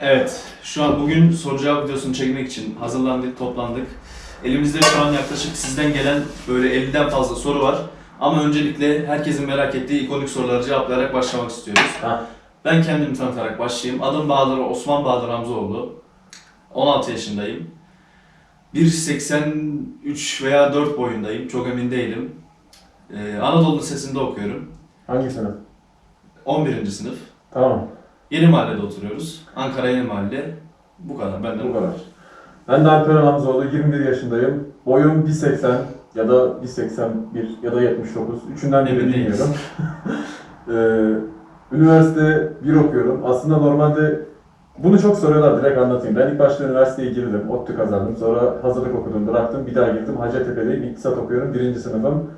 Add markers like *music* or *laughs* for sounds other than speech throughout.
Evet, şu an bugün soru cevap videosunu çekmek için hazırlandık, toplandık. Elimizde şu an yaklaşık sizden gelen böyle 50'den fazla soru var. Ama öncelikle herkesin merak ettiği ikonik soruları cevaplayarak başlamak istiyoruz. Ha. Ben kendimi tanıtarak başlayayım. Adım Bahadır, Osman Bahadır Hamzoğlu. 16 yaşındayım. 1.83 veya 4 boyundayım, çok emin değilim. Ee, Anadolu Lisesi'nde okuyorum. Hangi sınıf? 11. sınıf. Tamam, Yeni Mahalle'de oturuyoruz. Ankara Yeni Mahalle. Bu kadar. Benden bu kadar. Ben de Alperen Hamzoğlu, 21 yaşındayım. Boyum 1.80 ya da 1.81 ya da 79. Üçünden biri Emin değiliz. bilmiyorum. *laughs* ee, üniversite 1 okuyorum. Aslında normalde bunu çok soruyorlar, direkt anlatayım. Ben ilk başta üniversiteye girdim, ODTÜ kazandım. Sonra hazırlık okudum, bıraktım. Bir daha girdim, Hacettepe'deyim, iktisat okuyorum. Birinci sınıfım.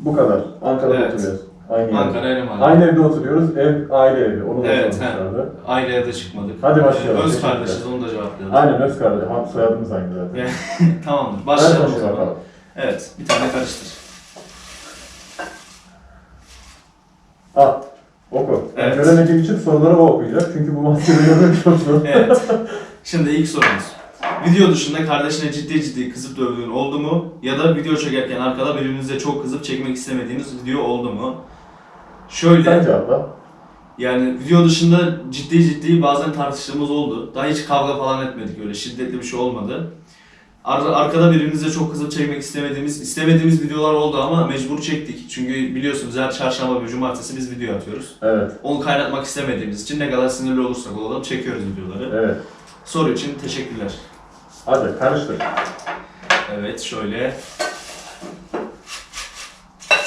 Bu kadar. Ankara'da Evet. oturuyoruz. Aynı yerde. Ankara Yeni Mahalle. Aynı evde oturuyoruz. Ev aile evi. Onu da Evet, sormuşlardı. Ayrı evde çıkmadık. Hadi başlayalım. Ee, Öz Teşekkürler. kardeşiz onu da cevaplayalım. Aynen öz kardeşim. Ha, soyadımız aynı zaten. *laughs* Tamamdır. Başlayalım o zaman. bakalım. Evet. Bir tane karıştır. Al. Oku. Ben Evet. göremediğim için soruları o okuyacak. Çünkü bu maskeyi görmek çok zor. *laughs* Evet. Şimdi ilk sorumuz. Video dışında kardeşine ciddi ciddi kızıp dövdüğün oldu mu? Ya da video çekerken arkada birbirinize çok kızıp çekmek istemediğiniz video oldu mu? Şöyle. Sen cevapla. Yani video dışında ciddi ciddi bazen tartıştığımız oldu. Daha hiç kavga falan etmedik öyle şiddetli bir şey olmadı. Ar- arkada birbirimize çok kızıp çekmek istemediğimiz istemediğimiz videolar oldu ama mecbur çektik. Çünkü biliyorsunuz her çarşamba ve cumartesi biz video atıyoruz. Evet. Onu kaynatmak istemediğimiz için ne kadar sinirli olursak olalım çekiyoruz videoları. Evet. Soru için teşekkürler. Hadi karıştır. Evet şöyle.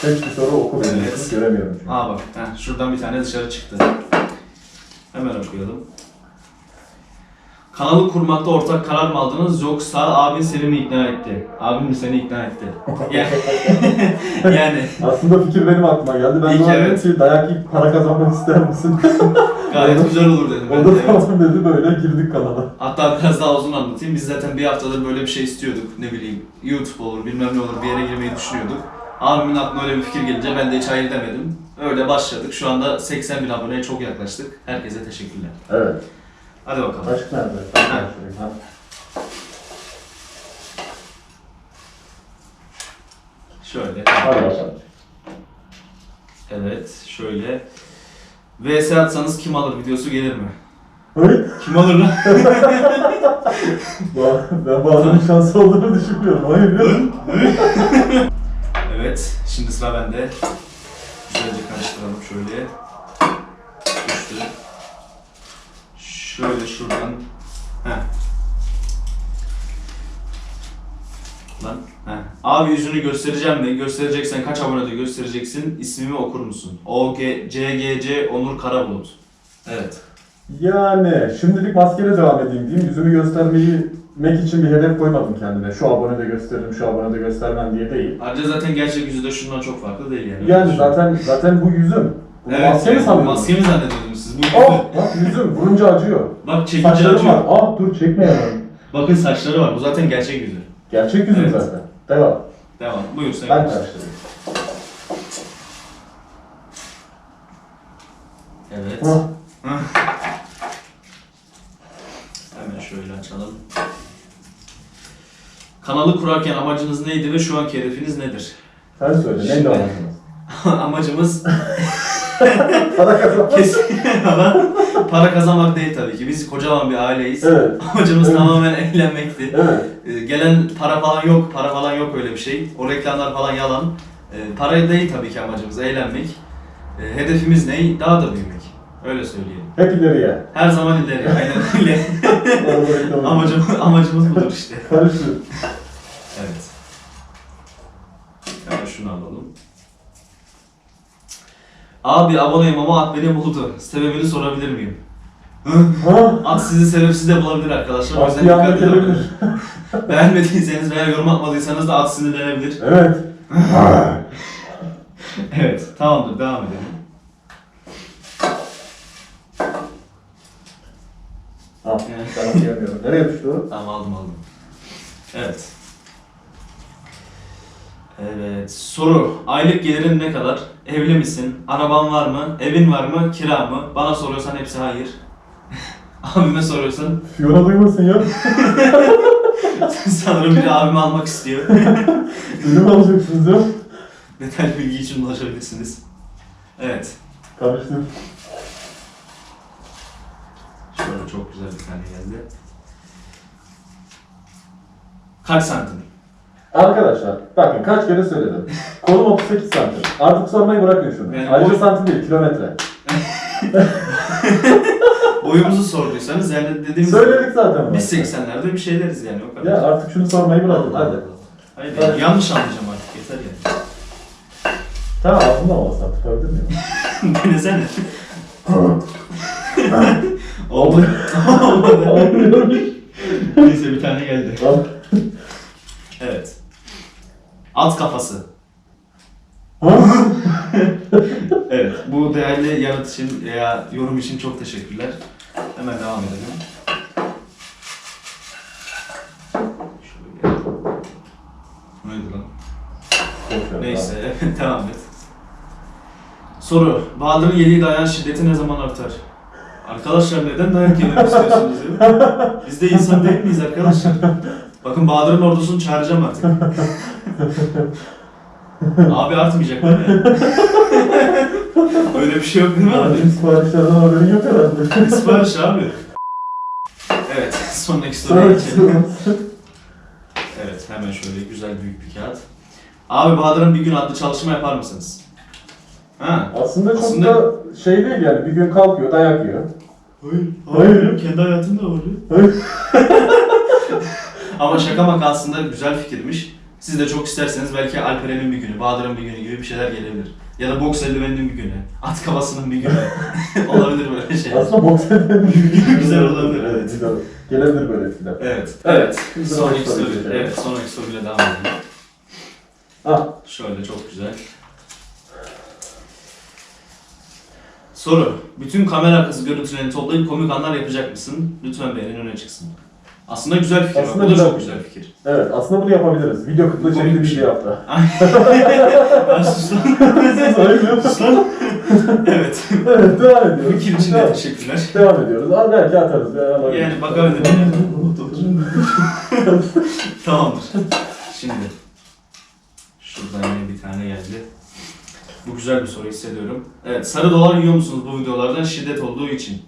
Seç bir soru oku benim. Evet. Göremiyorum çünkü. Aa bak heh, şuradan bir tane dışarı çıktı. Hemen okuyalım. Kanalı kurmakta ortak karar mı aldınız yoksa abin seni mi ikna etti? Abin mi seni ikna etti? *laughs* Yani, *laughs* yani Aslında fikir benim aklıma geldi. Ben de ona dedim evet. ki dayak yiyip para kazanmak ister misin? *laughs* gayet güzel olur dedim ben o de. da evet. tamam dedi böyle girdik kanala. Hatta biraz daha uzun anlatayım. Biz zaten bir haftadır böyle bir şey istiyorduk. Ne bileyim YouTube olur bilmem ne olur bir yere girmeyi düşünüyorduk. Abimin aklına öyle bir fikir gelince ben de hiç hayır demedim. Öyle başladık. Şu anda 80 bin aboneye çok yaklaştık. Herkese teşekkürler. Evet. Hadi bakalım. Başka nerede? Ha. Şöyle. Hadi bakalım. Evet, şöyle. VS atsanız kim alır videosu gelir mi? Kim alır lan? *laughs* ben bu adamın şansı olduğunu düşünmüyorum. Hayır. *laughs* evet, şimdi sıra bende. Güzelce karıştıralım şöyle. Düştü. Şöyle şuradan. Heh. Lan. Heh. Abi yüzünü göstereceğim mi? Göstereceksen kaç abonede göstereceksin? İsmimi okur musun? O G C G C Onur Karabulut. Evet. Yani şimdilik maskeyle devam edeyim diyeyim. Yüzümü göstermeyi için bir hedef koymadım kendime. Şu abonede gösteririm, şu abonede göstermem diye değil. Ayrıca zaten gerçek yüzü de şundan çok farklı değil yani. Yani zaten zaten bu yüzüm. Bunu Evet, maske mi evet? Maske mi zannediyordunuz siz? Bu Oh, bak yüzüm vurunca acıyor. Bak çekince Saçlarım acıyor. var. Ah dur çekme ya. Bakın saçları var. Bu zaten gerçek yüzü. Gerçek yüzüm Evet. zaten. Devam. Devam. Buyur sen. Ben karıştırayım. Evet. Hemen şöyle açalım. Kanalı kurarken amacınız neydi ve şu anki hedefiniz nedir? Sen söyle. Neydi amacınız? *laughs* Amacımız *laughs* Para kazanmak. kesin ama *laughs* para kazanmak değil tabii ki. Biz kocaman bir aileyiz. Evet. Amacımız Evet. tamamen eğlenmekti. Evet. Ee, gelen para falan yok, para falan yok öyle bir şey. O reklamlar falan yalan. Ee, para değil tabii ki amacımız, eğlenmek. Ee, hedefimiz ne? Daha da büyümek. Öyle söyleyelim. Hep ileriye. Her zaman ileri, aynen *laughs* öyle. Amacım, amacımız budur işte. *laughs* Karıştır. Evet. Hemen şunu alalım. Abi aboneyim ama at beni buldu. Sebebini sorabilir miyim? Ha? At sizi sebepsiz de bulabilir arkadaşlar. O yüzden dikkat edin. *laughs* Beğenmediyseniz veya yorum atmadıysanız da at sinirlenebilir. Evet. Evet, tamamdır. Devam edelim. Ben okuyamıyorum. Nereye düştü o? Tamam aldım aldım. Evet. Evet. Soru. Aylık gelirin ne kadar? Evli misin? Araban var mı? Evin var mı? Kira mı? Bana soruyorsan hepsi hayır. *laughs* Abime soruyorsan Fiona duymasın ya. *laughs* sanırım biri abimi almak istiyor. *laughs* Mi alacaksınız ya? Detaylı bilgi için ulaşabilirsiniz. Evet. Karıştır. Şöyle çok güzel bir tane geldi. Kaç santim? Arkadaşlar bakın kaç kere söyledim. Kolum 38 santim. Artık sormayı bırakın şunu. Yani Ayrıca boy- santim değil kilometre. *laughs* Boyumuzu sorduysanız yani dediğimiz Söyledik zaten. biz başta. 80'lerde bir şeyleriz yani o kadar. Ya artık şunu sormayı bırakın hadi. Hayır, Hadi. yanlış anlayacağım artık yeter yani. Tamam ağzımda olmasa tutabilir miyim? Denesene. *laughs* Olmadı. Neyse bir tane geldi. Evet. At kafası. Evet. Bu değerli yanıt için veya yorum için çok teşekkürler. Hemen devam edelim. Şöyle. Neydi lan? Neyse, *laughs* devam et. Soru. Bahadır'ın yediği dayağın şiddeti ne zaman artar? Arkadaşlar neden dayak yemek istiyorsunuz ya? Biz de insan değil miyiz arkadaşlar? Bakın Bahadır'ın ordusunu çağıracağım artık. abi artmayacak değil mi? Öyle bir şey yok değil mi abi? Bizim siparişlerden haberin yok herhalde. Sipariş abi. Evet, sonraki soruya Sonraki geçelim. Evet, hemen şöyle güzel büyük bir kağıt. Abi Bahadır'ın bir gün adlı çalışma yapar mısınız? Ha? Aslında çok Aslında- da şey değil yani bir gün kalkıyor dayak yiyor. Hayır. Hayır. Kendi hayatımda var Hayır. *laughs* Ama şaka maka aslında güzel fikirmiş. Siz de çok isterseniz belki Alperen'in bir günü, Bahadır'ın bir günü gibi bir şeyler gelebilir. Ya da boks eldiveninin bir günü, at kafasının bir günü. *laughs* olabilir böyle şey. Aslında boks Güzel olabilir, evet. Güzel. Gelebilir böyle etkiler. Evet. Evet. Sonraki soru. Evet, sonraki soruyla devam edelim. Ha, Şöyle çok güzel. Soru. Bütün kamera arkası görüntülerini toplayıp komik anlar yapacak mısın? Lütfen beğenin öne çıksın. Aslında güzel fikir. Aslında bu da güzel. çok güzel fikir. evet aslında bunu yapabiliriz. Video kıtlığı çekti bir şey. yaptı. Ay sus lan. Hayır. Sus lan. Evet. evet devam ediyoruz. Fikir için de devam, teşekkürler. devam ediyoruz. Aa, belki atarız. Ya. Yani bakabilirim. *laughs* Tamamdır. Şimdi. Şuradan yine bir tane geldi. Bu güzel bir soru hissediyorum. Evet, sarı dolar yiyor musunuz bu videolardan şiddet olduğu için?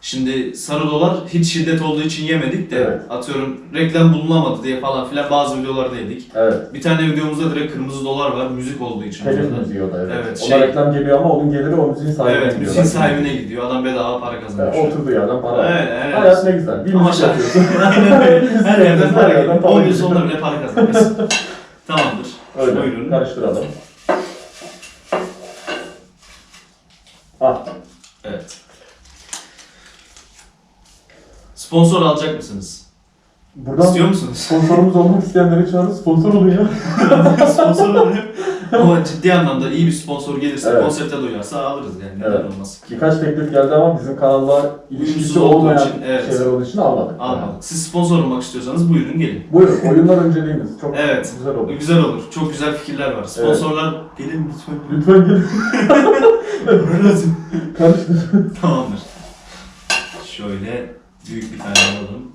Şimdi sarı dolar hiç şiddet olduğu için yemedik de Evet. atıyorum reklam bulunamadı diye falan filan bazı videolarda yedik. Evet. Bir tane videomuzda direkt kırmızı dolar var müzik olduğu için. Orada. müziği da evet. Evet, Ona şey- reklam geliyor ama onun geliri o müziğin sahibine Evet, gidiyor. müziğin sahibine gidiyor. Adam bedava para kazanıyor. Yani oturduğu yerden para. Evet, evet. Hayat ne güzel. Bir Ama müzik yapıyorsun. *laughs* Aynen öyle. Her yerden para geliyor. para 10 yıl sonunda bile para kazanıyorsun. *laughs* Tamamdır. Öyle. Buyurun. Karıştıralım. Ah. Evet. Sponsor alacak mısınız? Buradan İstiyor musunuz? sponsorumuz olmak isteyenleri çağırın. Sponsor olun ya. *laughs* sponsor alayım. Ama ciddi anlamda iyi bir sponsor gelirse, Evet. konsepte duyarsa alırız yani. Neden Evet. olmaz? Birkaç teklif geldi ama bizim kanalla Uyumsuz ilişkisi olduğu olmayan için, evet. şeyler olduğu için almadık. Almadık. Siz sponsor olmak istiyorsanız buyurun gelin. Buyurun oyunlar önceliğimiz. Çok Evet. güzel olur. Güzel olur. Çok güzel fikirler var. Sponsorlar gelin lütfen. Lütfen gelin. *laughs* Lazım. Karıştır. Tamamdır. Şöyle büyük bir tane alalım.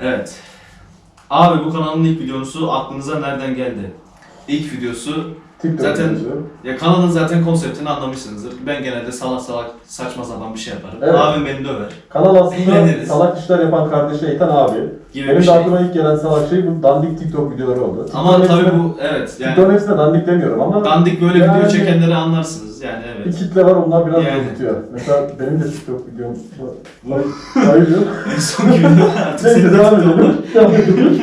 Evet. Abi bu kanalın ilk videosu aklınıza nereden geldi? İlk videosu, TikTok Zaten- videosu. ya kanalın zaten konseptini anlamışsınızdır. Ben genelde salak salak saçma sapan bir şey yaparım. Evet. Abim beni döver Kanal aslında Eğleniriz. salak işler yapan kardeşi Eytan abi. gibi Benim bir de şey. aklıma ilk gelen salak şey bu dandik TikTok videoları oldu. Ama TikTok'un tabii hepsine- bu evet yani TikTok'un hepsine dandik demiyorum ama dandik böyle Yani- video çekenleri anlarsınız yani bir evet. kitle var onlar biraz Yani. korkutuyor. Mesela benim de TikTok videom var. Hayır *laughs* en son videoda *laughs* artık Neyse seni devam edelim. Devam edelim.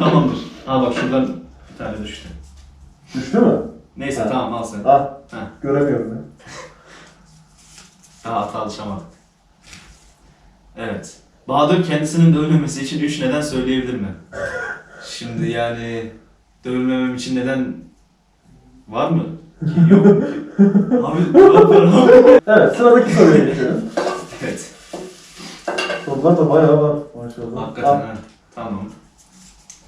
Tamamdır. Ha bak şuradan bir tane düştü. Düştü mü? Neyse Ha. tamam al sen. Ah. Ha. Göremiyorum ben. Daha hata alışamadık. Evet. Bahadır kendisinin dövülmemesi için üç neden söyleyebilir mi? Şimdi yani dövülmemem için neden var mı? Yok. Abi var abi. Evet sıradaki soruya geçiyorum. Evet. Sorular da bayağı var maşallah. Hakikaten Ah, ha. Tamam.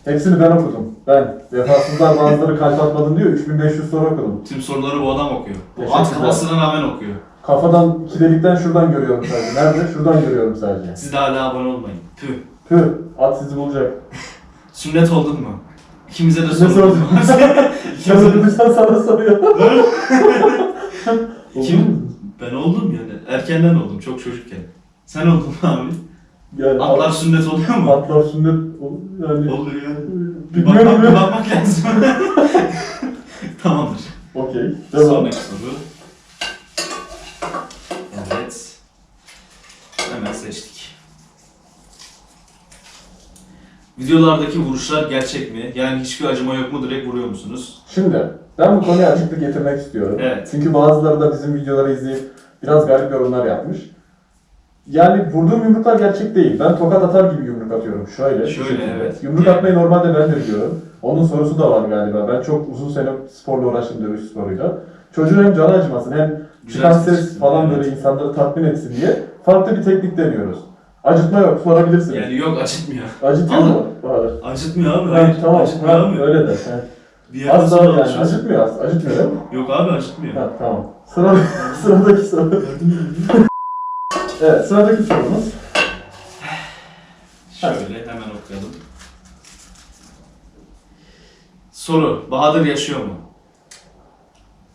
Hepsini ben okudum. Ben. Vefasızlar *laughs* bazıları kalp atmadın diyor. 3500 soru okudum. Tüm soruları bu adam okuyor. Bu at Teşekkürler. kafasına rağmen okuyor. Kafadan iki delikten şuradan görüyorum sadece. Nerede? Şuradan görüyorum sadece. Siz de hala abone olmayın. Püh. Püh, at sizi bulacak. *laughs* Sünnet oldun mu? İkimize de Ne sorun sordun? var. Yazılmışsan sana soruyor. *laughs* Kim? Ben oldum yani. Erkenden oldum. Çok çocukken. Sen oldun mu abi? Yani Atlar sünnet oluyor mu? Atlar sünnet yani Oluyor yani. bilmiyorum Bakmak, ya. bakmak lazım. *laughs* Tamamdır. Okey. Devam. Sonraki soru. Evet. Hemen seçtik. Videolardaki vuruşlar gerçek mi? Yani hiçbir acıma yok mu? Direkt vuruyor musunuz? Şimdi ben bu konuya açıklık getirmek istiyorum. Evet. Çünkü bazıları da bizim videoları izleyip biraz garip yorumlar yapmış. Yani vurduğum yumruklar gerçek değil. Ben tokat atar gibi yumruk atıyorum. Şöyle. Şöyle, evet. Yumruk atmayı normalde ben de biliyorum. Onun sorusu da var galiba. Ben çok uzun sene sporla uğraştım dövüş sporuyla. Çocuğun hem canı acımasın hem çıkan ses falan evet. böyle insanları tatmin etsin diye farklı bir teknik deniyoruz. Acıtma yok, sorabilirsiniz. Yani yok acıtmıyor. Acıtıyor Ama- mu? Bahadır? Acıtmıyor abi. Ha, Hayır. tamam, Acıtmıyor ha, abi. öyle de. Bir Az daha yani, acıtmıyor az, acıtmıyor değil mi? Yok abi acıtmıyor. Ha, tamam. Sıra, sıradaki soru. Evet, sıradaki sorumuz. Şöyle hemen okuyalım. Soru. Bahadır yaşıyor mu?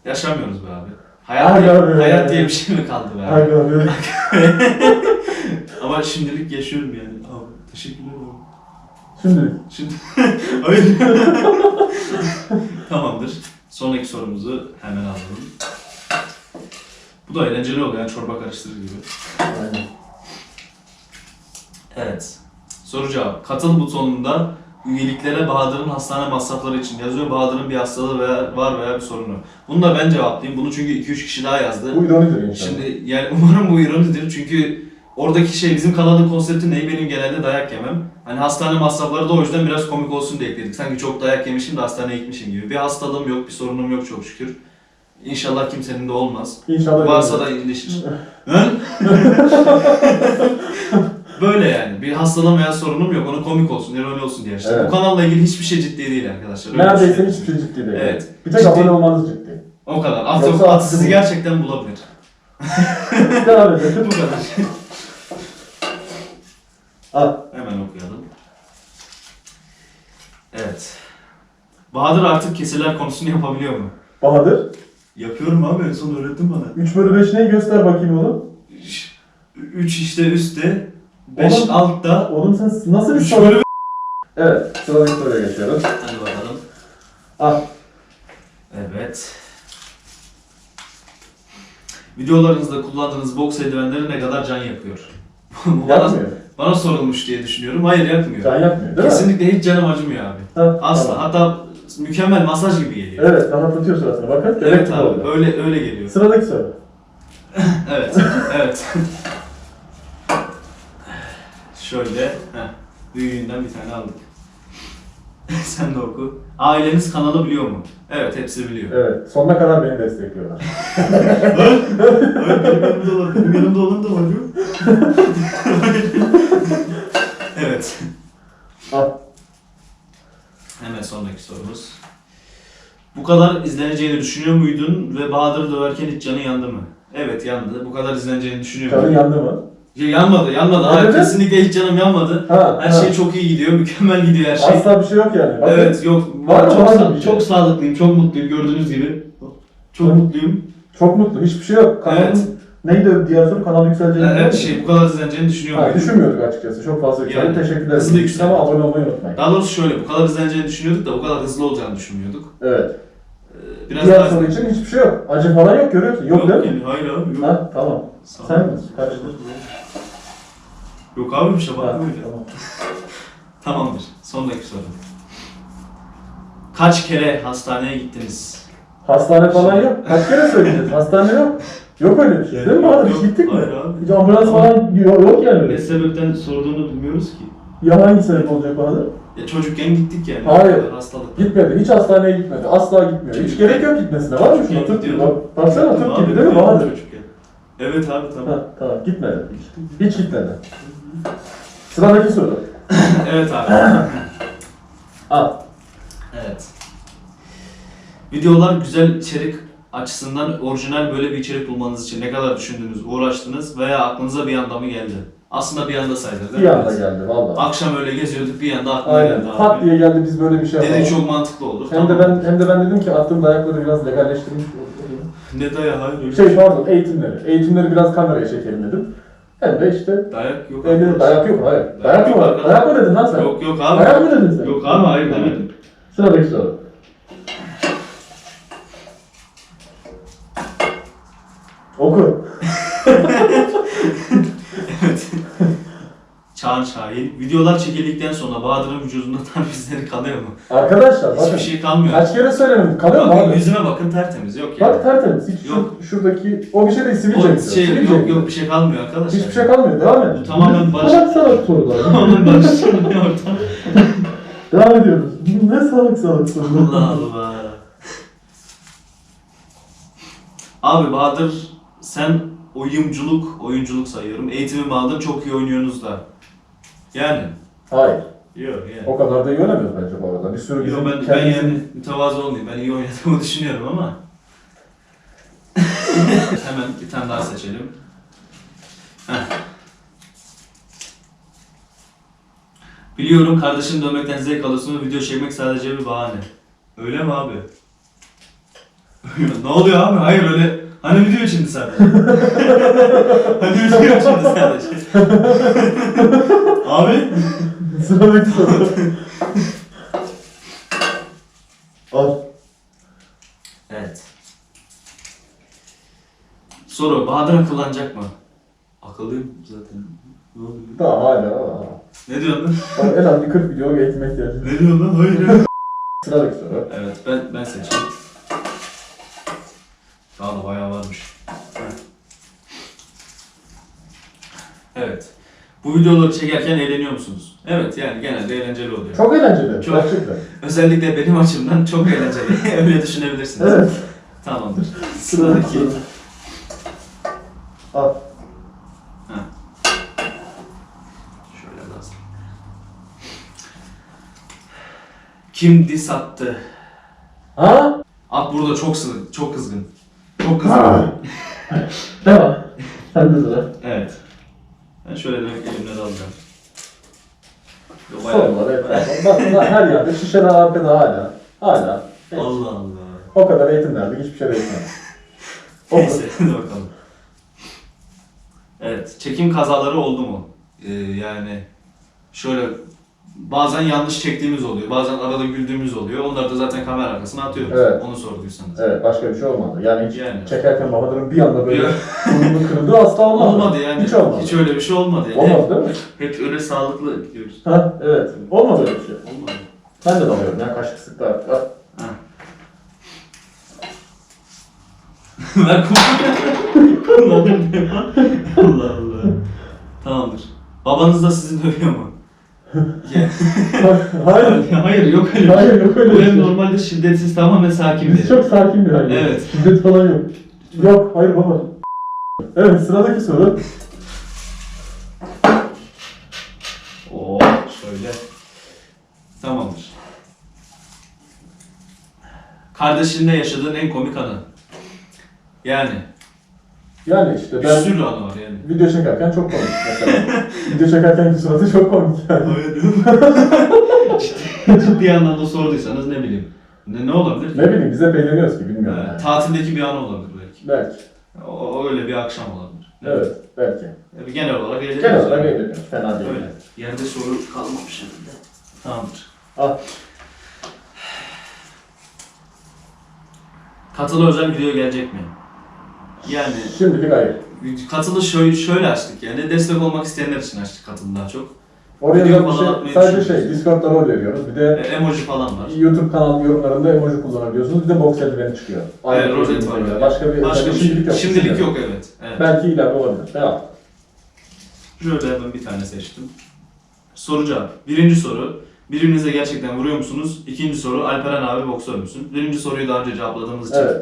Yaşamıyoruz be abi. Hayat, Aga diye, hayat diye bir şey mi kaldı be abi? Hayır, hayır. *laughs* Ama şimdilik yaşıyorum yani. Abi, teşekkür ederim. Şimdi *laughs* Şimdi... Hayır. *laughs* Tamamdır. Sonraki sorumuzu hemen alalım. Bu da eğlenceli oluyor yani çorba karıştırır gibi. Aynen. Evet. Soru cevap. Katıl butonunda üyeliklere Bahadır'ın hastane masrafları için yazıyor. Bahadır'ın bir hastalığı veya, var veya bir sorunu. Bunu da ben cevaplayayım. Bunu çünkü 2-3 kişi daha yazdı. bu ironidir inşallah. Şimdi yani *laughs* umarım bu ironidir çünkü oradaki şey bizim kanalın konsepti ne? Benim genelde dayak yemem. Hani hastane masrafları da o yüzden biraz komik olsun diye ekledik. Sanki çok dayak yemişim de hastaneye gitmişim gibi. Bir hastalığım yok, bir sorunum yok çok şükür. İnşallah kimsenin de olmaz. İnşallah Varsa da iyileşir. *laughs* Böyle yani. Bir hastalığım veya sorunum yok. Onu komik olsun, ironi olsun diye işte. Evet. Bu kanalla ilgili hiçbir şey ciddi değil arkadaşlar. Öyle Neredeyse hiçbir şey ciddi değil. Evet. Bir tek Ciddi- abone olmanız ciddi. O kadar. At, Yoksa at haksız sizi mı? gerçekten bulabilir. *laughs* Devam edelim. Bu kadar. Al. Hemen okuyalım. Evet. Bahadır artık keseler konusunu yapabiliyor mu? Bahadır. Yapıyorum abi en son öğrettin bana. 3 bölü 5 neyi göster bakayım oğlum. 3 işte üstte, 5 Oğlum- altta. Oğlum sen nasıl bir 3 soru? bölü Evet, sıradaki soruya geçiyoruz. Hadi bakalım. Al. Evet. Videolarınızda kullandığınız boks eldivenleri ne kadar can yakıyor? *laughs* Bu bana, Yapmıyor. bana sorulmuş diye düşünüyorum. Hayır yakmıyor. Can yapmıyor değil mi? Kesinlikle hiç canım acımıyor abi. Ha, Asla. tamam. Hatta mükemmel masaj gibi geliyor. Evet, rahatlatıyor sırasını. Bakın. Evet demek ki abi. oldu. Öyle öyle geliyor. Sıradaki soru. *laughs* Evet, evet. Şöyle, heh, büyüğünden bir tane aldık. *laughs* Sen de oku. Aileniz kanalı biliyor mu? Evet, hepsi biliyor. Evet, sonuna kadar beni destekliyorlar. *laughs* Evet, benim yanımda var, benim yanımda olan da var diyor. evet. Al. Hemen sonraki sorumuz. Bu kadar izleneceğini düşünüyor muydun ve Bahadır'ı döverken hiç canı yandı mı? Evet yandı. Bu kadar izleneceğini düşünüyor Canın muydun? yandı mı? Ya yanmadı, yanmadı. Hayır, kesinlikle hiç canım yanmadı. Ha, Her ha. şey çok iyi gidiyor, mükemmel gidiyor her şey. Asla bir şey yok yani. Bakın. Evet, yok. Var mı? çok, Var mı sa- bir şey? çok sağlıklıyım, çok mutluyum gördüğünüz gibi. Çok Hı. mutluyum. Çok mutlu. Hiçbir şey yok. Kanalın Evet. Neydi diğer soru? Kanal yükseleceğini Evet, biliyor şey, bu kadar izleneceğini düşünüyor Ha, muydun? düşünmüyorduk açıkçası. Çok fazla yükseldi. Yani, Teşekkürler. hızlı yükseldi. Ama abone olmayı unutmayın. Daha doğrusu şöyle, bu kadar izleneceğini düşünüyorduk da o kadar hızlı olacağını düşünmüyorduk. Evet. Ee, Biraz diğer daha... soru için hiçbir şey yok. Acı falan yok görüyorsun. Yok, değil mi? yani, hayır abi, yok. Ha, tamam. Sağ ol. Sen mi? Karıştır. Yok abi bir şey Ha, bakma öyle. tamam. *laughs* Tamamdır. Sonraki soru. Kaç kere hastaneye gittiniz? Hastane falan yok. Kaç kere söyleyeceğiz? *laughs* Hastane yok. Yok öyle bir şey. Değil mi Bahadır? Hiç Yok, gittik mi? hayır abi. Hiç ambulans falan yok, yok yani Ne sebepten sorduğunu bilmiyoruz ki. Ya hangi sebep olacak Bahadır? Ya çocukken gittik yani. Hayır. Hastalık. Gitmedi. Hiç hastaneye gitmedi. Asla gitmiyor. Hiç gerek yok gitmesine. Var mı şuna? Tıp gibi. Bak, baksana tıp abi, gibi değil mi Bahadır? çocukken. Evet abi tamam. Ha, tamam. Gitmedi. Hiç gitmedi. Sıradaki soru. *laughs* evet abi. Al. evet. Videolar güzel içerik açısından orijinal böyle bir içerik bulmanız için ne kadar düşündünüz, uğraştınız veya aklınıza bir anda mı geldi? Aslında bir anda sayılır değil Bir mi? anda geldi valla. Akşam öyle geziyorduk bir anda aklına Aynen. geldi abi. Pat diye geldi biz böyle bir şey yapalım. çok mantıklı olur. Hem de ben hem de ben dedim ki attığım dayakları biraz legalleştirmiş Ne daya hayır öyle Şey pardon eğitimleri. Eğitimleri biraz kameraya çekelim dedim. Hem de işte Dayak yok. evde arkadaş. dayak yok hayır. Dayak Dayak, yok arkadaş. Dayak mı dedin lan sen? Yok yok abi. Dayak mı dedin sen? Yok abi hayır demedim. Sıradaki soru. Çağan Şahin. Videolar çekildikten sonra Bahadır'ın vücudunda *laughs* darp izleri kalıyor mu? Arkadaşlar bakın. Hiçbir şey kalmıyor. Kaç kere söyledim. Kalıyor mu abi? yüzüme bakın tertemiz yok ya. Bak tertemiz. Hiç şu- Yok. şuradaki o bir şey değil sivilce. O şey, Sivilce yok yok bir şey kalmıyor arkadaşlar. Hiçbir şey kalmıyor. Devam Bu et. tamamen barış. Salak salak sorular. *laughs* Barışçıl bir ortam. *laughs* Devam ediyoruz. ne salak salak sorular. Allah Allah. Abi Bahadır sen oyunculuk, oyunculuk sayıyorum. Eğitimimi aldın çok iyi oynuyorsunuz da. Yani. Hayır. Yok yani. O kadar da iyi oynamıyoruz bence bu arada. Bir sürü bizim ben, ben kendimizin- yani mütevazı olmayayım. Ben iyi oynadığımı *laughs* düşünüyorum ama. *laughs* Hemen bir tane daha seçelim. Heh. Biliyorum kardeşini dövmekten zevk alıyorsun ve video çekmek sadece bir bahane. Öyle mi abi? *laughs* ne oluyor abi? Hayır öyle. Hani video içindi sadece. *laughs* hani video içindi sadece. abi. Sıradaki soru. Al. Evet. Soru, Bahadır akıllanacak mı? Akıllıyım zaten. Ne oluyor? Daha hala. hala. Ne diyorsun lan? Bak, En az bir 40 video ihtiyacım. var. Ne diyorsun lan? Hayır. Sıradaki soru. evet, ben ben seçeyim. Daha da bayağı varmış. Evet. Bu videoları çekerken eğleniyor musunuz? Evet, yani genelde eğlenceli oluyor. Çok eğlenceli. Çok. Gerçekten. Özellikle benim açımdan çok eğlenceli. *laughs* Öyle düşünebilirsiniz. Evet. Tamamdır. Sıradaki. Al. Şöyle lazım. Kim dis attı? Ha? At burada çok sızgın, çok kızgın. Çok. Ha. *laughs* Devam. Sen de sıra. Evet. Ben şöyle direkt elimle de alacağım. Yo, bayağı- evet. Bak her yerde şişeler arkada hala. Hala. Allah Allah. O kadar eğitim verdik hiçbir şey. Oku. *laughs* Neyse hadi bakalım. Evet, çekim kazaları oldu mu? Ee, yani şöyle bazen yanlış çektiğimiz oluyor, bazen arada güldüğümüz oluyor. Onları da zaten kamera arkasına atıyoruz. Evet. Onu sorduysanız. Evet başka bir şey olmadı. Yani hiç Yani. çekerken Bahadır'ın bir anda böyle burnunu kırıldığı asla olmadı. Olmadı yani. Hiç olmadı. Hiç öyle bir şey olmadı yani. Olmadı değil mi? Hep öyle sağlıklı gidiyoruz. Ha evet. Olmadı öyle bir şey. Olmadı. Ben de dalıyorum ya kaş kısıkta artık. Al. Ha. *laughs* Ver kullanın *laughs* Allah Allah. Tamamdır. Babanız da sizi dövüyor mu? Ya- *laughs* Hayır. Hayır yok öyle bir şey. Hayır yok öyle Bu ev şey. normalde şiddetsiz tamamen sakin Biz ev. çok sakin bir aileyiz. Evet. Şiddet falan yok. Yok hayır baba. Evet sıradaki soru. Oo şöyle. Tamamdır. Kardeşinle yaşadığın en komik anı. Yani Yani işte bir ben sürü anı var yani. video çekerken çok komik mesela. *laughs* video çekerkenki suratı çok komik yani. *laughs* ciddi, ciddi anlamda sorduysanız ne bileyim. Ne, ne olabilir? ki? Ne bileyim biz hep eğleniyoruz ki bilmiyorum. Ee, yani. tatildeki bir an olabilir belki. Belki. O, o öyle bir akşam olabilir. Evet belki. Ee, Genel olarak eğleniyoruz. Genel olarak yani. eğleniyoruz. Fena değil. Öyle. Yerde soru kalmamış herhalde. Tamamdır. Al. Katılı özel video gelecek mi? Yani Şimdilik hayır. katılı şöyle, şöyle açtık yani destek olmak isteyenler için açtık katılı daha çok. Oraya Video da bir falan şey, atmayı sadece şey, düşünüyoruz. Discord'da rol veriyoruz. Bir E, de emoji falan var. YouTube kanal yorumlarında emoji kullanabiliyorsunuz. Bir de box eldiveni çıkıyor. Evet, rozet birbirimize var. göre. Başka bir Başka bir şey. şimdilik yok. Şimdilik yok evet. evet. Belki ileride olabilir. Devam. Şöyle hemen bir tane seçtim. Soru cevap. Birinci soru. Birbirinize gerçekten vuruyor musunuz? İkinci soru. Alperen abi boksör müsün? Birinci soruyu daha önce cevapladığımız için. Evet.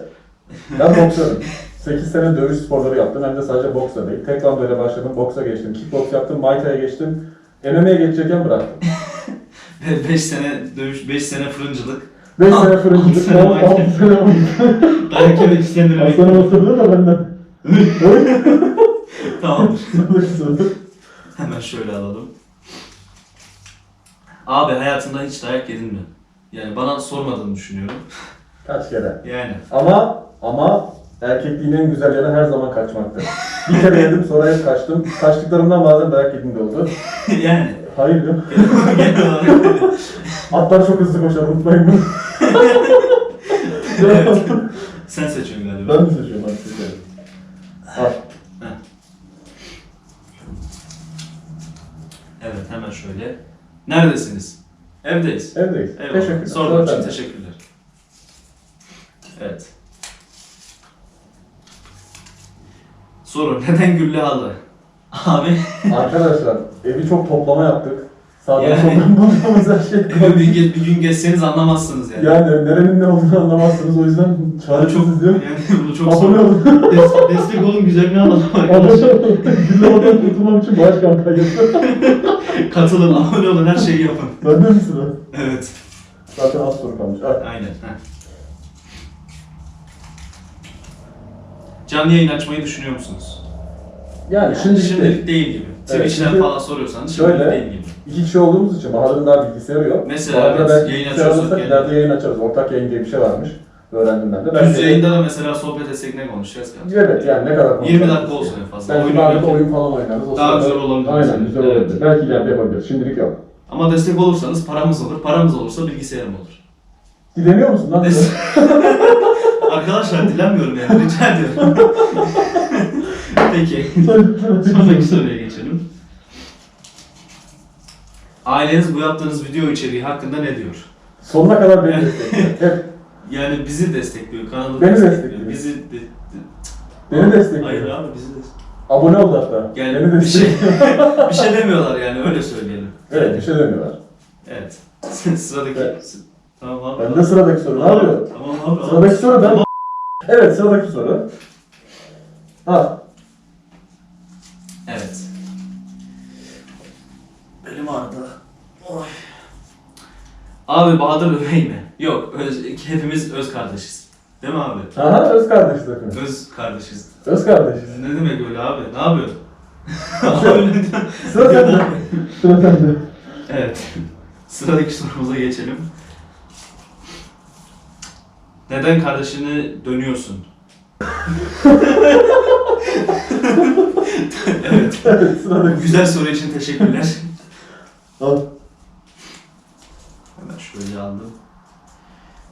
Ben boksörüm. *laughs* 8 sene dövüş sporları yaptım. Hem de sadece boksla değil. Taekwondo ile başladım. Boksa geçtim. Kickbox yaptım. Muay Thai'ye geçtim. MMA'ye geçecekken bıraktım. 5 sene dövüş, 5 sene fırıncılık. 5 sene fırıncılık, Altı sene 6 manken. sene oldu. Dayak yemek isteyenlere Aslanım hatırlıyor da benden. *laughs* Soru. Hemen şöyle alalım. Abi hayatında hiç dayak yedin mi? Yani bana sormadığını düşünüyorum. Kaç kere? Yani. Ama ama erkekliğin en güzel yanı her zaman kaçmaktır. Bir kere yedim sonra hep kaçtım. Kaçtıklarımdan bazen dayak yediğim de oldu. *laughs* yani. Hayır diyorum. Genel olarak öyle. Atlar çok hızlı koşar unutmayın bunu. *laughs* Evet. Sen seçiyorsun galiba. ben mi seçiyorum seçelim. Al. Evet hemen şöyle. Neredesiniz? Evdeyiz. Evdeyiz. Eyvallah. Teşekkürler. Sorduğun için Zaten. teşekkürler. Evet. Soru. *laughs* Neden gülle halı? Abi Arkadaşlar evi çok toplama yaptık. Sağdan Yani- soldan *laughs* bulduğumuz her şey bir, bir, gün gezseniz anlamazsınız yani. Yani nerenin ne olduğunu anlamazsınız o yüzden Bu çok, çaresiz diyorum. yani bu çok Abone olun. *laughs* Des- destek olun güzelini alalım Abone arkadaşlar. olun. Güllemadan kurtulmam için bağış kampanyası. Katılın, abone olun, her şeyi yapın. Bende mi sıra? Evet. Zaten az soru kalmış. Al. Aynen. heh. Canlı yayın açmayı düşünüyor musunuz? Yani şimdi şimdilik değil gibi. Evet, Twitch'ten çünkü falan soruyorsanız şimdilik şöyle, değil gibi. iki kişi olduğumuz için Bahadır'ın daha bilgisayarı yok. Mesela evet, belki yayın bilgisayar açıyorsak yani. ileride yayın açarız. Ortak yayın diye bir şey varmış. Öğrendim ben de. Düz Belki- yayında da mesela sohbet etsek ne konuşacağız ki? Evet yani ne kadar 20 dakika olsun en fazla. Belki Oyun oynarken. oyun falan oynarız. O Daha sırada- güzel olabilir Aynen güzel Evet. olabilir. Belki ileride yapabiliriz. Şimdilik yok. Ama destek olursanız paramız olur. Paramız olursa bilgisayarım olur. Dileniyor musun lan? Des- *laughs* Arkadaşlar dilenmiyorum yani rica ediyorum. *laughs* Peki. Sonraki soruya geçelim. Aileniz bu yaptığınız video içeriği hakkında ne diyor? Sonuna kadar beni destekliyor. Hep Yani bizi destekliyor, kanalı Beni destekliyor. destekliyor. Bizi de, de- beni destekliyor. Hayır abi bizi destekliyor. Abone ol hatta. Yani beni bir şey destekliyor. *laughs* bir şey demiyorlar yani öyle söyleyelim. Evet bir şey demiyorlar. Evet. *laughs* Sıradaki Evet. Tamam abi. Ben de sıradaki soru. Ne yapıyor? Tamam abi. Sıradaki soru ben. Evet sıradaki soru. Ha. Evet. Belim ağrıdı. Oy. Abi Bahadır övey mi? Yok, öz, hepimiz öz kardeşiz. Değil mi abi? Aha öz kardeş takım. Öz kardeşiz. Öz kardeş. Ne demek öyle abi? Ne yapıyorsun? abi ne diyorsun? Sıra sende. Sıra *laughs* sende. Evet. Sıradaki sorumuza geçelim. Neden kardeşini dönüyorsun? evet. Sıradaki. Güzel soru için teşekkürler. Al. Hemen şöyle aldım.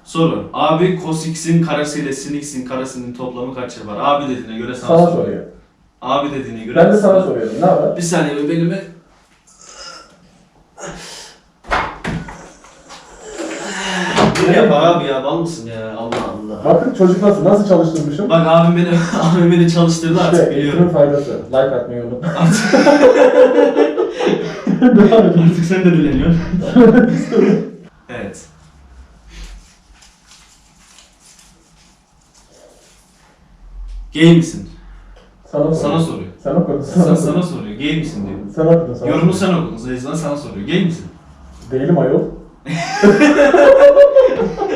Soru. Abi cos x'in karesiyle sin x'in karesinin toplamı kaç yapar? Abi dediğine göre sana, Sana soruyor. soruyor. Abi dediğine göre Ben de sana soruyorum. Ne haber? Bir saniye bir belime... Bir yap abi ya bal mısın ya Allah Allah. Bakın çocuk nasıl, nasıl çalıştırmışım. Bak abim beni, abim beni çalıştırdı İşte artık eğitimin biliyorum. faydası. Like atmayı unutma. Artık *laughs* sen de dileniyorsun. *laughs* evet. Gay misin? Sana soruyor. Sana soruyor. Sen okudun. Sana, Sana, sana soruyor. Gay misin diyor. Sen okudun. Sana Yorumu soruyor. sen okudun. Sayısından sana soruyor. Gay misin? Değilim ayol. *laughs*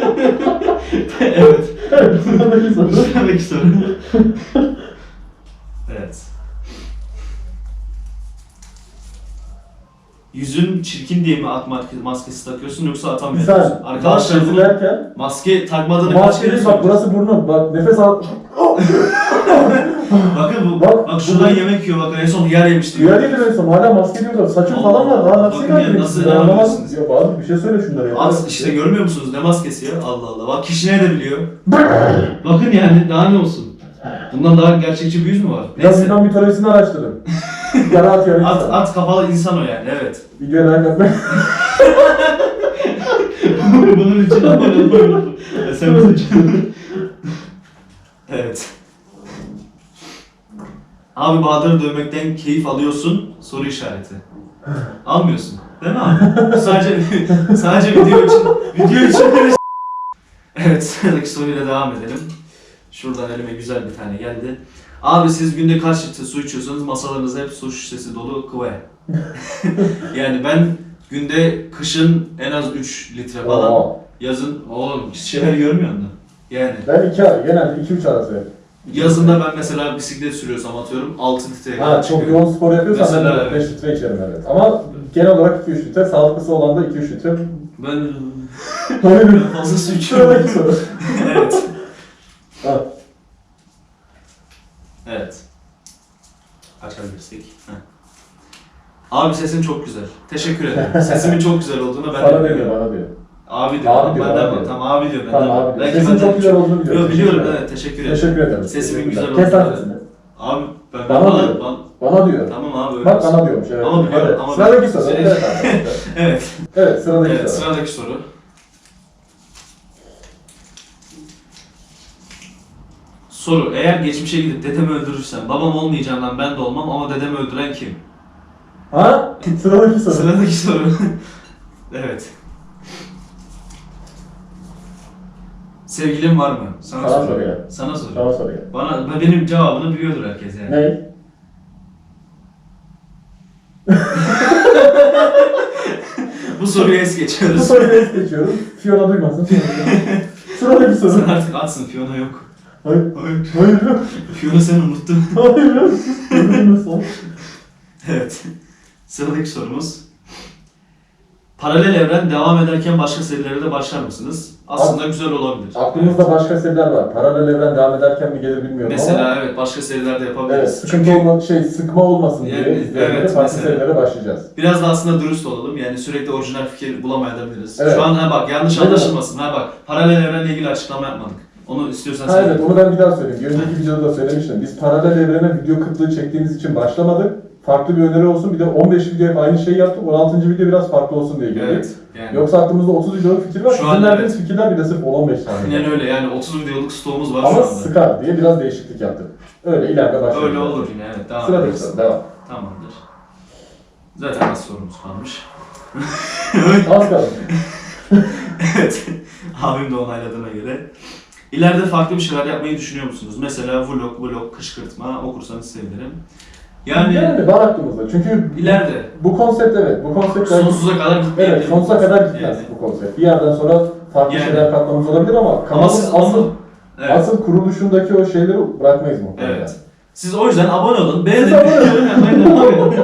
*laughs* evet. Evet, sıradaki soru. Sıradaki soru. evet. Yüzün çirkin diye mi at maske- maskesi takıyorsun yoksa Bir atamıyor saniye. musun? Arkadaşlar maske takmadığını kaç kere bak burası burnum. Bak nefes al. *laughs* Bakın bu, Bak, bak, şuradan bu- yemek yiyor bakın en son yer yemiş diyor. Duyar yedim en son. Hala maske diyorlar. Saçım falan var. Daha nasıl ya, geldi? nasıl inanamıyorsunuz? Ya Bahadır bir şey söyle şunlara ya. İşte görmüyor musunuz ne maskesi ya? Allah Allah. Bak kişi ne de biliyor. *laughs* Bakın yani daha ne olsun? Bundan daha gerçekçi bir yüz mü var? Biraz. Yunan mitolojisini araştırın. *laughs* Yara at yarı At, at kafalı insan o yani evet. Videoya like atmayı. *laughs* Bunun için abone olmayı unutma. SMS için. evet. Abi Bahadır'ı dövmekten keyif alıyorsun? Soru işareti. *laughs* Almıyorsun. Değil mi abi? Sadece *laughs* sadece video için video için bir Evet, sıradaki soruyla devam edelim. Şuradan elime güzel bir tane geldi. Abi siz günde kaç litre su içiyorsanız masalarınızda hep su şişesi dolu kıve. *laughs* yani ben günde kışın en az 3 litre falan. Oo. Yazın oğlum hiç şeyler görmüyor musun? Yani Ben 2 ay, genelde 2-3 arası. Yazında ben mesela bisiklet sürüyorsam atıyorum 6 litreye Ha kadar çok çıkıyor. yoğun spor yapıyorsan ben Mesela de 5 litre içerim evet. Ama genel olarak 2-3 litre, sağlıklısı olan da 2-3 litre. Ben *laughs* Öyle bir *laughs* fazla su içiyorum. sıradaki soru. *laughs* evet. Ha. Evet. Açabilirsek. Heh. Abi sesin çok güzel. Teşekkür ederim. Sesimin çok güzel olduğunu ben de demiyor, biliyorum. bana diyor. Abi diyor. Abi diyor, ben de abi diyor. Tamam abi diyor. Ben Tamam de abi. Belki Sesin ben de- çok güzel olduğunu biliyorum. Yo, biliyorum evet teşekkür ederim. Teşekkür ederim. Sesimin güzel Kes sesini. Abi ben Bana bana, diyor. bana- Bana diyor. Tamam abi öyle. Bak bana diyormuş evet. Ama biliyorum, Hadi. ama Sıradaki soru. Şey- Evet. *laughs* Evet. evet sıradaki Evet soru. sıradaki soru. Soru. Eğer geçmişe gidip dedemi öldürürsen babam olmayacağından ben de olmam ama dedemi öldüren kim? Ha? Sıradaki soru. Sıradaki soru. *laughs* evet. Sevgilin var mı? Sana, Sana soruyor. soruyor. Sana soruyor. Sana soruyor. Bana benim cevabını biliyordur herkes yani. Ne? *laughs* Bu soruyu es Bu geçiyoruz. soruyu es geçiyorum. Fiona duymasın. sıradaki soru. Sen artık atsın Fiona yok. Hayır. Hayır. Hayır. Fiona sen unuttun. Hayır. Duymasın. Evet. Sıradaki sorumuz. Paralel evren devam ederken başka serilere de başlar mısınız? Aslında güzel olabilir. Aklımızda başka seriler var. Paralel evren devam ederken mi gelir bilmiyorum ama. Mesela evet başka serilerde yapabiliriz. Evet, sıkıntı olma, şey, sıkma olmasın diye Yani, izleyenlere evet, farklı mesela. serilere başlayacağız. Biraz da aslında dürüst olalım. Yani sürekli orijinal fikir bulamayabiliriz. Evet. Şu an ha bak yanlış demek? anlaşılmasın. Ha bak paralel evrenle ilgili açıklama yapmadık. Onu istiyorsan Ha sen evet, onu ben bir daha söyleyeyim. Bir önceki videoda da söylemiştim. Biz paralel evrene video kıtlığı çektiğimiz için başlamadık. Farklı bir öneri olsun. Bir de 15 video hep aynı şeyi yaptık. 16. video biraz farklı olsun diye geldik. Evet. Yani. Yoksa aklımızda 30 videoluk fikir var. Şu Sizin an verdiğiniz fikirler bir de sırf 10-15 tane. Aynen öyle yani 30 videoluk stoğumuz var şu Ama anda. sıkar diye biraz değişiklik yaptık. Öyle ileride başlayalım. Öyle olur yine evet devam ederiz. soru, devam. Tamamdır. Zaten az sorumuz kalmış. *laughs* Az kaldı. evet. Abim de onayladığına göre. İleride farklı bir şeyler yapmayı düşünüyor musunuz? Mesela vlog, vlog, kışkırtma okursanız sevinirim. Yani, Yani var aklımızda. Çünkü ileride bu konsept evet. Bu konsept sonsuza kadar gitmeyebilir. Evet, sonsuza kadar gitmez Yani. bu konsept. Bir yerden sonra farklı Yani. şeyler katmamız olabilir ama kanalın asıl, onu- Evet. asıl kuruluşundaki o şeyleri bırakmayız muhtemelen. evet. Siz o yüzden abone olun, beğenin, abone olun.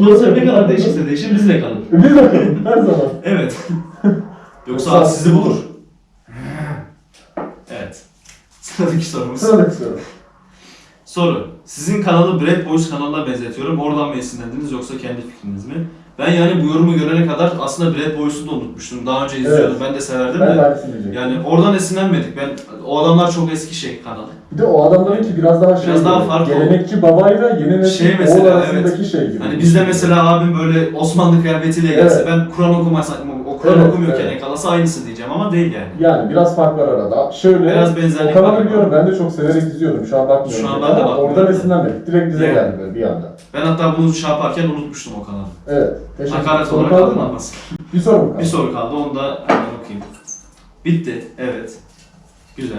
*laughs* *laughs* Konsept ne kadar değişirse değişir bizle kalın. *laughs* Biz bakalım her zaman. Evet. Yoksa Yoksa sizi bulur. Evet. Sıradaki sorumuz. Sıradaki soru. Soru. Sizin kanalı Brad Boys kanalına benzetiyorum. Oradan mı esinlendiniz yoksa kendi fikriniz mi? Ben yani bu yorumu görene kadar aslında Brad Boys'u da unutmuştum. Daha önce izliyordum. Ben de severdim Ben de de. Yani oradan esinlenmedik. Ben o adamlar çok eski şey kanal. Bir de o adamlarınki biraz daha şey Biraz daha gibi, farklı. Gelenekçi babayla yeni nesil Şey oğul mesela, arasındaki şey gibi. Hani bizde mesela abim böyle Osmanlı kıyafetiyle gelse Evet. ben Kur'an okumasam o Kur'an Evet, okumuyorken evet. yakalasa aynısı diyeceğim ama değil yani. Yani biraz fark var arada. Şöyle, Biraz benzerlik o kanalı var. biliyorum ben de çok severek izliyordum. Şu an bakmıyorum. Şu an ben de bakmıyorum. Oradan esinlenmedik. Direkt bize Yani. geldi böyle bir anda. Ben hatta bunu şey yaparken unutmuştum o kanalı. Evet. Teşekkür Hakaret olarak kaldı mı? alınamaz. Bir soru mu kaldı? Bir soru kaldı onu da hemen okuyayım. Bitti. Evet. Güzel.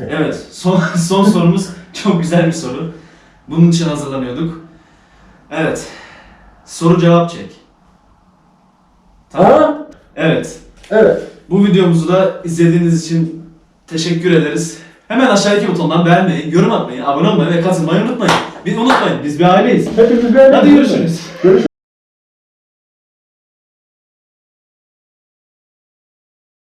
Evet. Son, *laughs* son sorumuz çok güzel bir soru. Bunun için hazırlanıyorduk. Evet. Soru cevap çek. Ha? Evet. Evet. Bu videomuzu da izlediğiniz için teşekkür ederiz. Hemen aşağıdaki butondan beğenmeyi, yorum atmayı, abone olmayı ve katılmayı unutmayın. Bir unutmayın biz bir aileyiz. Hepimiz bir Hadi görüşürüz. Görüşürüz.